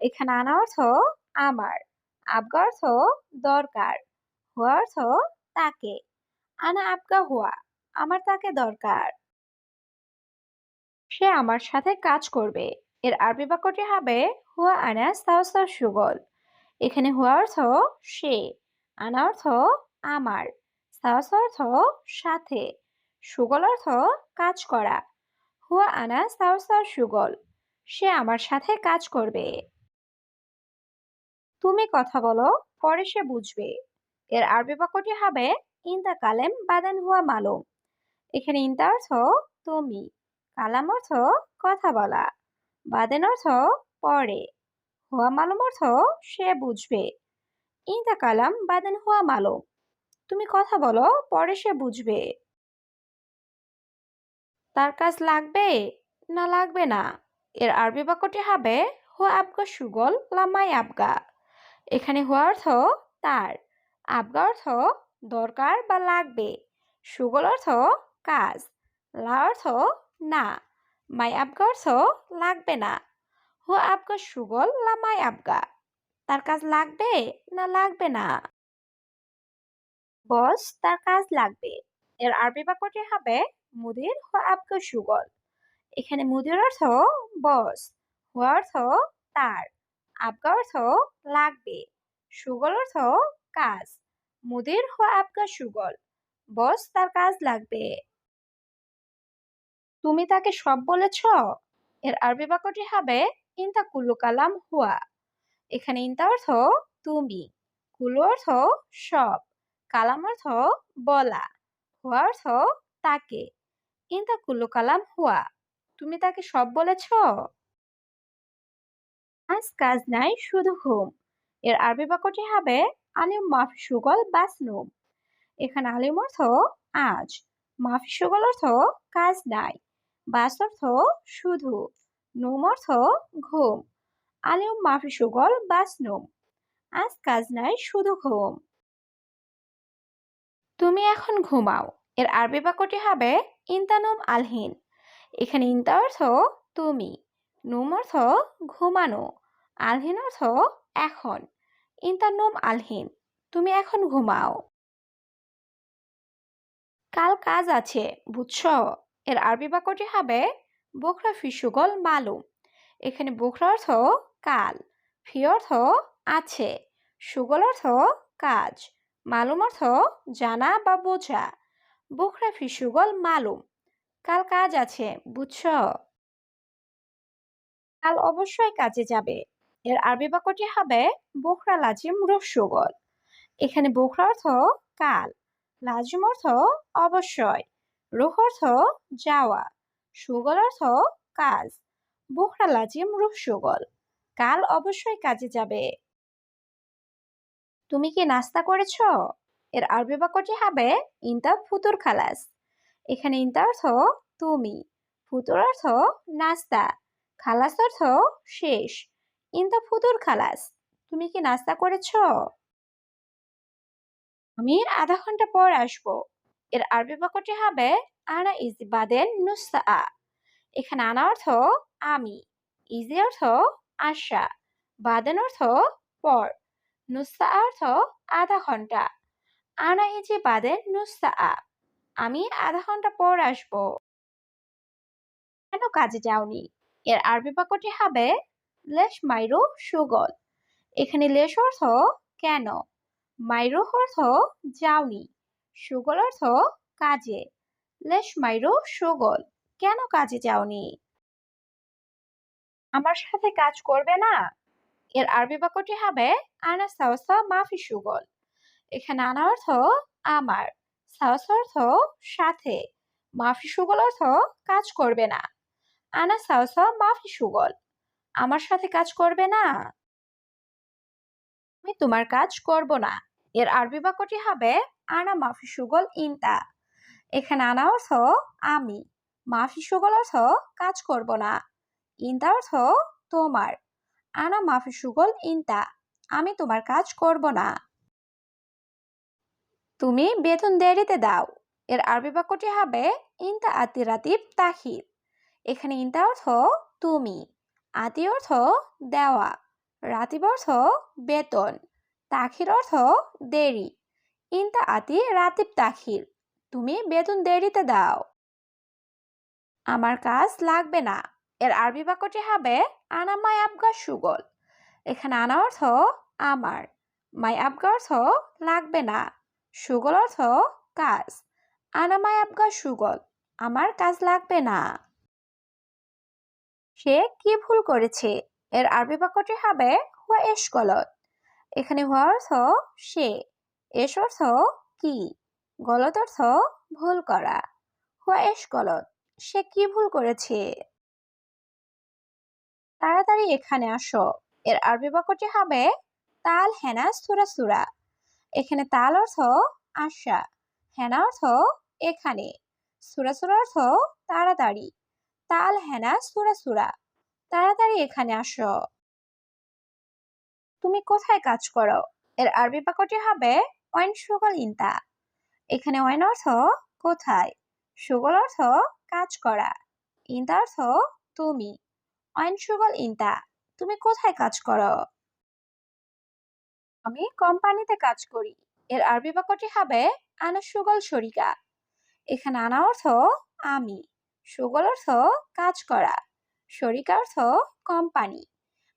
এখানে আনা অর্থ আমার আবগা অর্থ দরকার, হুয়া অর্থ তাকে। আনা আবগা হুয়া, আমার তাকে দরকার। সে আমার সাথে কাজ করবে। এর আরবি বাক্যটি হবে, হুয়া আনা সাহসা সুগল। এখানে হুয়া অর্থ সে, আনা অর্থ আমার সাহস অর্থ সাথে, সুগল অর্থ কাজ করা। হুয়া আনা সাহসা সুগল, সে আমার সাথে কাজ করবে। তুমি কথা বলো, পরে সে বুঝবে। এর আরবি বাক্যটি হবে, ইনতা কালেম বাদান হুয়া মালুম। এখানে ইনতা অর্থ, তুমি। কালাম অর্থ, কথা বলা। বাদেন অর্থ, পরে। হুয়া মালুম অর্থ, সে বুঝবে। ইনতা কালাম বাদেন হুয়া মালুম। তুমি কথা বলো, পরে সে বুঝবে। তার কাজ লাগবে না লাগবে না। এর আরবি বাক্যটি হবে, হুয়া আবগা সুগল, লামাই আবগা। এখানে হুয়া অর্থ তার। আবগা অর্থ দরকার বা লাগবে। সুগল অর্থ কাজ। লা অর্থ না। মাই আবগা অর্থ লাগবে না। হুয়া আবগা সুগল, লা মাই আবগা। তার কাজ লাগবে না লাগবে না? বস, তার কাজ লাগবে। এর আরবি বাক্যটি হবে মুদির হুয়া আবগা সুগল। এখানে মুদির অর্থ বস হুয়া অর্থ তার। আবগা অর্থ লাগবে সুগল অর্থ কাজ মুদির হুয়া আবগা সুগল বস তার কাজ লাগবে তুমি তাকে সব বলেছ এর আরবি বাক্যটি হবে ইনতা কুল্লু কালাম হুয়া এখানে ইনতা অর্থ তুমি কুল্লু অর্থ সব কালাম অর্থ বলা হুয়া অর্থ তাকে ইনতা কুল্লু কালাম হুয়া তুমি তাকে সব বলেছ আজ কাজ নাই, শুধু ঘুম। এর আরবি বাক্যটি হবে, আলিম মাফি সুগল বাসনুম এখানে আলিম অর্থ, আজ। মাফি সুগল অর্থ, কাজ নাই। বাস অর্থ, শুধু। নুম অর্থ, ঘুম। আলিম মাফি সুগল বাসনুম আজ কাজ নাই, শুধু ঘুম। তুমি এখন ঘুমাও। এর আরবি বাক্যটি হবে, ইন্তানুম আলহিন। এখানে ইন্তা অর্থ, তুমি। নুম অর্থ ঘুমানো আলহিন অর্থ এখন। ইন্তানুম আলহিন, তুমি এখন ঘুমাও। কাল কাজ আছে, বুঝছ? এর আরবি বাক্যটি হবে, বোখরা ফিসুগল মালুম। এখানে বোখরা অর্থ, কাল। ফি অর্থ, আছে। সুগল অর্থ, কাজ। মালুম অর্থ, জানা বা বোঝা। বোখরা ফিসুগল মালুম। কাল কাজ আছে, বুঝছ? কাল অবশ্যই কাজে যাবে। এর আরবি বাক্যটি হবে বোখরা লাজিম রসুগল। এখানে বোখরা অর্থ কাল, লাজিম অর্থ অবশ্যই, রুহ অর্থ যাওয়া, সুগল অর্থ কাজ, বোখরা লাজিম রুহ সুগল কাল অবশ্যই কাজে যাবে। তুমি কি নাস্তা করেছ? এর আরবি বাক্যটি হবে ইনতা ফুতুর খালাস। এখানে ইনতা অর্থ তুমি, ফুতুর অর্থ নাস্তা। খালাস অর্থ শেষ। ইনতা ফুতুর খালাস, তুমি কি নাস্তা করেছ? আমি আধা ঘণ্টা পর আসব। এর আরবি বাক্যটি হবে, আনা ইজি বাদেন নুসা এখানে আনা অর্থ, আমি। ইজি অর্থ, আশা। বাদেন অর্থ, পর। নুসা অর্থ, আধা ঘণ্টা। আনা ইজি বাদেন নুসা আমি আধা ঘণ্টা পর আসব। কেন কাজে যাওনি? এর আরবি বাক্যটি হবে লেশ মাইরু সুগল। এখানে লেশ অর্থ কেন? মাইরু অর্থ যাওনি। সুগল অর্থ কাজে। লেশ মাইরো সুগল। কেন কাজে যাওনি? আমার সাথে কাজ করবে না? এর আরবি বাক্যটি হবে আনা সাওসা মাফি সুগল। এখানে আনা অর্থ আমার। সাওস অর্থ সাথে। মাফি সুগল অর্থ কাজ করবে না। আনা সাওসা মাফি সুগল আমার সাথে কাজ করবে না। আমি তোমার কাজ করব না। এর আরবি বাক্যটি হবে, আনা মাফি সুগল ইনতা। এখানে আনা অর্থ, আমি। মাফি সুগল অর্থ, কাজ করব না। ইনতা অর্থ, তোমার। আনা মাফি সুগল ইনতা। আমি তোমার কাজ করব না। তুমি বেতন দেরিতে দাও। এর আরবি বাক্যটি হবে, ইনতা আতি রাতিব তাহির। এখানে ইনতা অর্থ তুমি। আতি অর্থ দেওয়া। রাতিব অর্থ বেতন। তাখির অর্থ দেরি। ইনতা আতি রাতিব তাখির। তুমি বেতন দেরিতে দাও। আমার কাজ লাগবে না। এর আরবি বাক্যটি হবে, আনা মাই আবগা সুগল। এখানে আনা অর্থ আমার। মাই আবগা অর্থ লাগবে না। সুগল অর্থ কাজ। আনা মাই আবগা সুগল। আমার কাজ লাগবে না। সে কি ভুল করেছে? এর আরবি বাক্যটি হবে হুয়া এস গলত। এখানে হুয়া অর্থ সে এস অর্থ কি, গলত অর্থ ভুল করা। হুয়া এস গলত, সে কি ভুল করেছে? তাড়াতাড়ি এখানে আসো। এর আরবি বাক্যটি হবে তাল হেনা সুরা সুরা। এখানে তাল অর্থ আশা, হেনা অর্থ এখানে। সুরা সুরা অর্থ তাড়াতাড়ি। তাল হেনা, সুরা সুরা। তাড়াতাড়ি এখানে আসো। তুমি কোথায় কাজ করো? এর আরবি বাক্যটি হবে ওয়াইন সুগল ইনতা। এখানে ওয়াইন অর্থ কোথায়? সুগল অর্থ কাজ করা। ইনতা অর্থ তুমি। ওয়াইন সুগল ইন্তা, তুমি কোথায় কাজ করো? আমি কোম্পানিতে কাজ করি। এর আরবি বাক্যটি হবে আনা সুগল শরিকা। এখানে আনা অর্থ আমি। সুগল অর্থ কাজ করা, শরিকা অর্থ কোম্পানি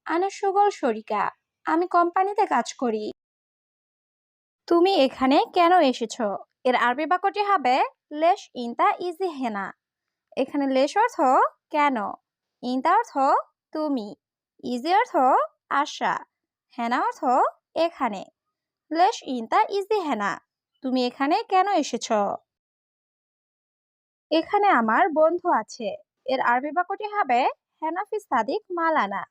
আনা সুগল শরিকা, আমি কোম্পানিতে কাজ করি। তুমি এখানে কেন এসেছ? এর আরবি বাক্যটি হবে, লেশ ইনতা ইজি হেনা। এখানে লেশ অর্থ কেন? ইনতা অর্থ তুমি। ইজি অর্থ আশা। হেনা অর্থ এখানে। লেশ ইনতা ইজি হেনা। তুমি এখানে কেন এসেছ? এখানে আমার বন্ধু আছে। এর আরবি বাক্যটি হবে হেনাফি সাদিক মালানা।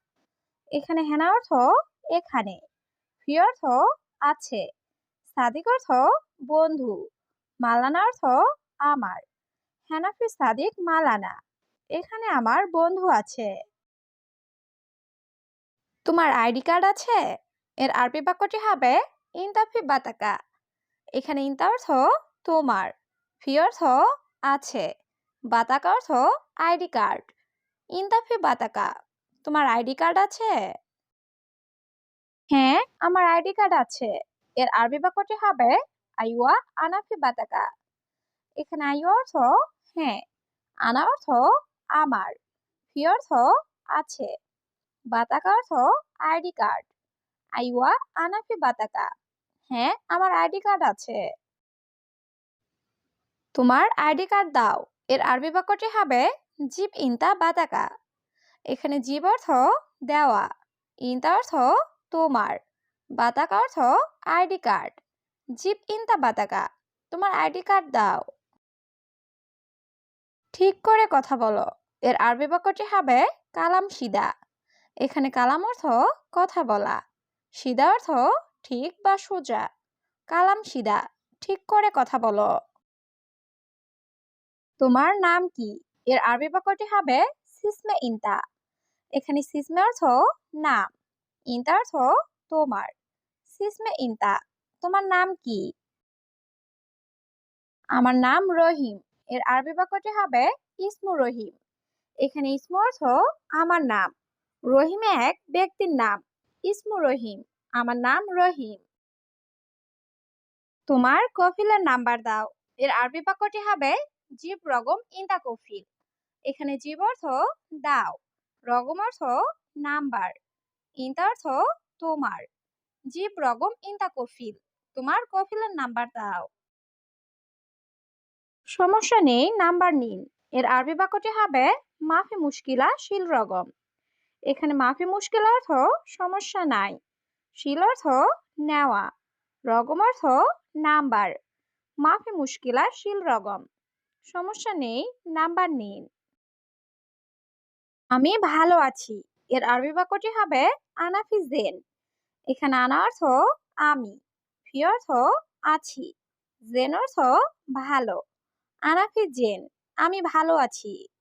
এখানে হেনা অর্থ এখানে, ফি অর্থ আছে, সাদিক অর্থ বন্ধু, মালানা অর্থ আমার হেনাফি সাদিক মালানা। এখানে আমার বন্ধু আছে। তোমার আইডি কার্ড আছে? এর আরবি বাক্যটি হবে ইনতাফি বাতাকা। এখানে ইনতা অর্থ তোমার, ফি অর্থ আছে। বাতাকা অর্থ আইডি কার্ড। ইনতাফি বাতাকা, তোমার আইডি কার্ড আছে? হ্যাঁ আমার আইডি কার্ড আছে। এর আরবি বাক্যটি হবে আইওয়া আনাফি বাতাকা। এখানে আইওয়া অর্থ হ্যাঁ আনা অর্থ আমার, ফি অর্থ আছে। বাতাকা অর্থ আইডি কার্ড, আইওয়া আনাফি বাতাকা। হ্যাঁ আমার আইডি কার্ড আছে। তোমার আইডি কার্ড দাও। এর আরবি বাক্যটি হবে জিপ ইনতা বাতাকা এখানে জীব অর্থ দেওয়া, ইনতা অর্থ তোমার বাতাকা অর্থ আইডি কার্ড। জিপ ইনতা বাতাকা তোমার আইডি কার্ড দাও। ঠিক করে কথা বলো। এর আরবি বাক্যটি হবে কালাম সিদা এখানে কালাম অর্থ কথা বলা সিদা অর্থ ঠিক বা সোজা। কালাম সিদা ঠিক করে কথা বলো। তোমার নাম কি? এর আরবি বাক্যটি হবে সিসমে ইনতা। এখানে সিসমে অর্থ নাম, ইনতা অর্থ তোমার। সিসমে ইনতা, তোমার নাম কি? আমার নাম রহিম, এর আরবি বাক্যটি হবে ইসমু রহিম। এখানে ইসমু অর্থ আমার নাম, রহিম এক ব্যক্তির নাম, ইসমু রহিম, আমার নাম রহিম। তোমার কফিলের নাম্বার দাও, এর আরবি বাক্যটি হবে জীব রগম ইন্দা কফিল এখানে জীব অর্থ দাও, রগম অর্থ নাম্বার ইন্দা অর্থ তোমার, জীব রগম ইন্দা কফিল তোমার কফিলের নাম্বার দাও। সমস্যা নেই, নাম্বার নিন। এর আরবি বাক্যটি হবে মাফি মুশকিলা শিল রগম। এখানে মাফি মুশকিল অর্থ সমস্যা নাই, শিল অর্থ নেওয়া, রগম অর্থ নাম্বার, মাফি মুশকিলা শিল রগম। সমস্যা নেই, নাম্বার নিন। আমি ভালো আছি। এর আরবি বাক্যটি হবে আনাফি জেন এখানে আনা অর্থ আমি, ফি অর্থ আছি, জেন অর্থ ভালো। আনাফি জেন, আমি ভালো আছি।